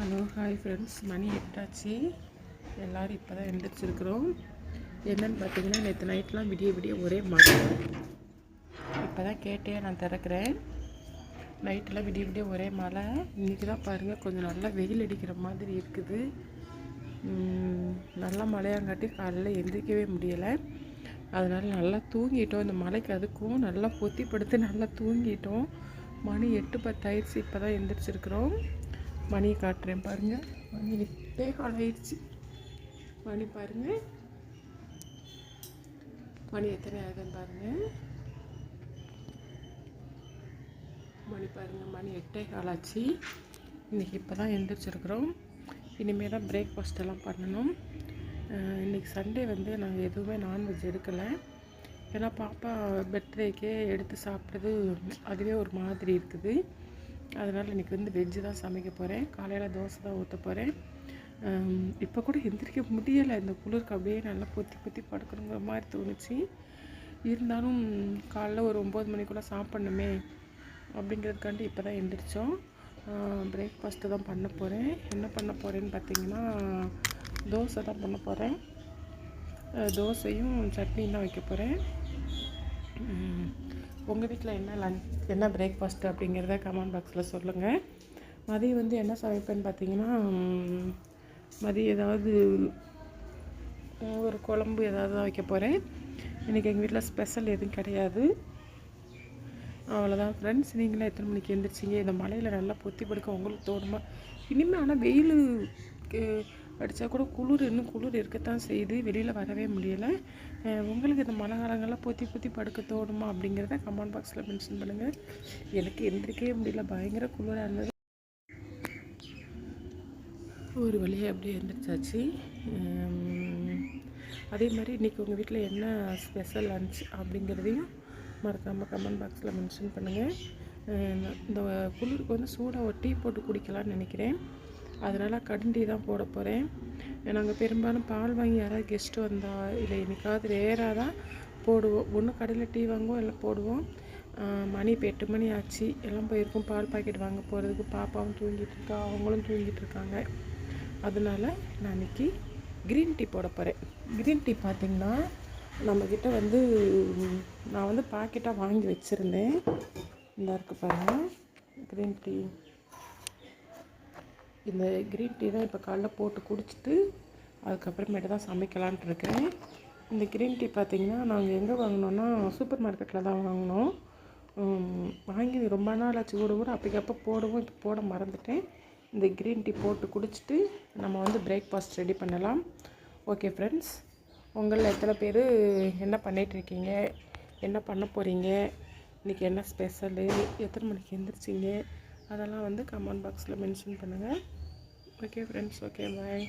Hello hi friends மணி எட்டாச்சு. எல்லோரும் இப்போ தான் எழுந்திரிச்சிருக்கிறோம் என்னென்னு பார்த்தீங்கன்னா நேற்று நைட்லாம் விடிய விடிய ஒரே மழை இப்போ தான் கேட்டே நான் திறக்கிறேன். நைட்டெல்லாம் விடிய விடிய ஒரே மழை. இன்றைக்கி தான் பாருங்கள் கொஞ்சம் நல்லா வெயில் அடிக்கிற மாதிரி இருக்குது. நல்லா மழையாங்காட்டி காலையில் எந்திரிக்கவே முடியலை. அதனால் நல்லா தூங்கிட்டோம். இந்த மழைக்கு அதுக்கும் நல்லா பொத்தி படுத்து நல்லா தூங்கிட்டோம். மணி எட்டு பத்து ஆயிடுச்சு இப்போ தான் எந்திரிச்சிருக்கிறோம். மணியை காட்டுறேன் பாருங்கள் மணி எட்டே கால் ஆயிடுச்சு. மணி பாருங்கள் மணி எத்தனை ஆகுதுன்னு பாருங்கள் மணி பாருங்கள் மணி எட்டே கால் ஆச்சு. இன்றைக்கி இப்போ தான் எழுந்திரிச்சிருக்கிறோம் இனிமேல் தான் பிரேக்ஃபாஸ்ட் எல்லாம் பண்ணணும். இன்றைக்கி இன்னைக்கு சண்டே வந்து நாங்கள் எதுவுமே நான்வெஜ் எடுக்கலை. ஏன்னா பாப்பா பர்த்டேக்கே எடுத்து சாப்பிட்றது அதுவே ஒரு மாதிரி இருக்குது. அதனால் இன்றைக்கி வந்து வெஜ்ஜு தான் சமைக்க போகிறேன் காலையில் தோசை தான் ஊற்ற போகிறேன் இப்போ கூட எந்திரிக்க முடியலை. இந்த குளிருக்கு அப்படியே நல்லா பொத்தி பொத்தி படுக்கணுங்கிற மாதிரி தோணுச்சு. இருந்தாலும் காலைல ஒரு ஒம்பது மணிக்குள்ளே சாப்பிட்ணுமே அப்படிங்கிறதுக்காண்டி இப்போ தான் எந்திரிச்சோம் பிரேக்ஃபாஸ்ட்டு தான் பண்ண போகிறேன் என்ன பண்ண போகிறேன்னு பார்த்தீங்கன்னா தோசை தான் பண்ண போகிறேன் தோசையும் சட்னியும் தான் வைக்க போகிறேன் உங்கள் வீட்டில் என்ன லஞ்ச் என்ன பிரேக்ஃபாஸ்ட் அப்படிங்கிறத கமெண்ட் பாக்ஸில் சொல்லுங்கள் மதியம் வந்து என்ன சமைப்பேன்னு பார்த்தீங்கன்னா மதியம் ஏதாவது ஒரு குழம்பு ஏதாவது தான் வைக்க போகிறேன் இன்றைக்கி எங்கள் வீட்டில் ஸ்பெஷல் எதுவும் கிடையாது. அவ்வளோதான் ஃப்ரெண்ட்ஸ் நீங்களே எத்தனை மணிக்கு எழுந்திரிச்சிங்க இந்த மலையில் நல்லா பொத்தி படுக்க உங்களுக்கு தோணுமா? இனிமேல் ஆனால் வெயில் அடித்தா கூட குளிர் இன்னும் குளிர் இருக்கத்தான் செய்யுது. வெளியில் வரவே முடியலை. உங்களுக்கு இந்த மழை காலங்களில் பொத்தி பொத்தி படுக்க தோணுமா அப்படிங்கிறத கமெண்ட் பாக்ஸில் மென்ஷன் பண்ணுங்கள் எனக்கு எந்திரிக்கவே முடியல. பயங்கர குளிராக இருந்தது. ஒரு வழியாக அப்படியே எழுந்திரிச்சாச்சு அதே மாதிரி இன்றைக்கி உங்கள் வீட்டில் என்ன ஸ்பெஷல் லன்ச் அப்படிங்கிறதையும் மறக்காமல் கமெண்ட் பாக்ஸில் மென்ஷன் பண்ணுங்கள் இந்த குளிருக்கு வந்து சூடாக ஒரு டீ போட்டு குடிக்கலாம்னு நினைக்கிறேன். அதனால் கடுண்டி டீ தான் போட போகிறேன் நாங்கள் பெரும்பாலும் பால் வாங்கி யாராவது கெஸ்ட்டு வந்தால் இல்லை என்னைக்காவது ரேராக தான் போடுவோம். ஒன்று கடையில் டீ வாங்குவோம் எல்லாம் போடுவோம். மணி இப்போ எட்டு மணி ஆச்சு. எல்லாம் போயிருக்கோம். பால் பாக்கெட் வாங்க போகிறதுக்கு பாப்பாவும் தூங்கிட்டு இருக்கா அவங்களும் தூங்கிட்டு இருக்காங்க. அதனால நான் இன்றைக்கி க்ரீன் டீ போட போகிறேன் க்ரீன் டீ பார்த்திங்கன்னா நம்மக்கிட்ட வந்து நான் வந்து பாக்கெட்டாக வாங்கி வச்சுருந்தேன். இந்த இருக்கு பாருங்கள் க்ரீன் டீ இந்த க்ரீன் டீ தான் இப்போ காலைல போட்டு குடிச்சிட்டு அதுக்கப்புறமேட்டு தான் சமைக்கலான்ட்டு இருக்கேன். இந்த க்ரீன் டீ பார்த்திங்கன்னா நாங்கள் எங்கே வாங்கினோன்னா சூப்பர் மார்க்கெட்டில் தான் வாங்கினோம். வாங்கி ரொம்ப நாள் ஆச்சு. கூட கூட அப்போக்கப்போ போடுவோம் இப்போ போட மறந்துட்டேன். இந்த க்ரீன் டீ போட்டு குடிச்சிட்டு நம்ம வந்து பிரேக்ஃபாஸ்ட் ரெடி பண்ணலாம். ஓகே ஃப்ரெண்ட்ஸ் உங்களில் எத்தனை பேர் என்ன பண்ணிகிட்ருக்கீங்க என்ன பண்ண போகிறீங்க இன்றைக்கி என்ன ஸ்பெஷலு எத்தனை மணிக்கு எழுந்திரிச்சிங்க அதெல்லாம் வந்து கமெண்ட் பாக்ஸில் மென்ஷன் பண்ணுங்கள் ஓகே ஃப்ரெண்ட்ஸ் ஓகே பாய்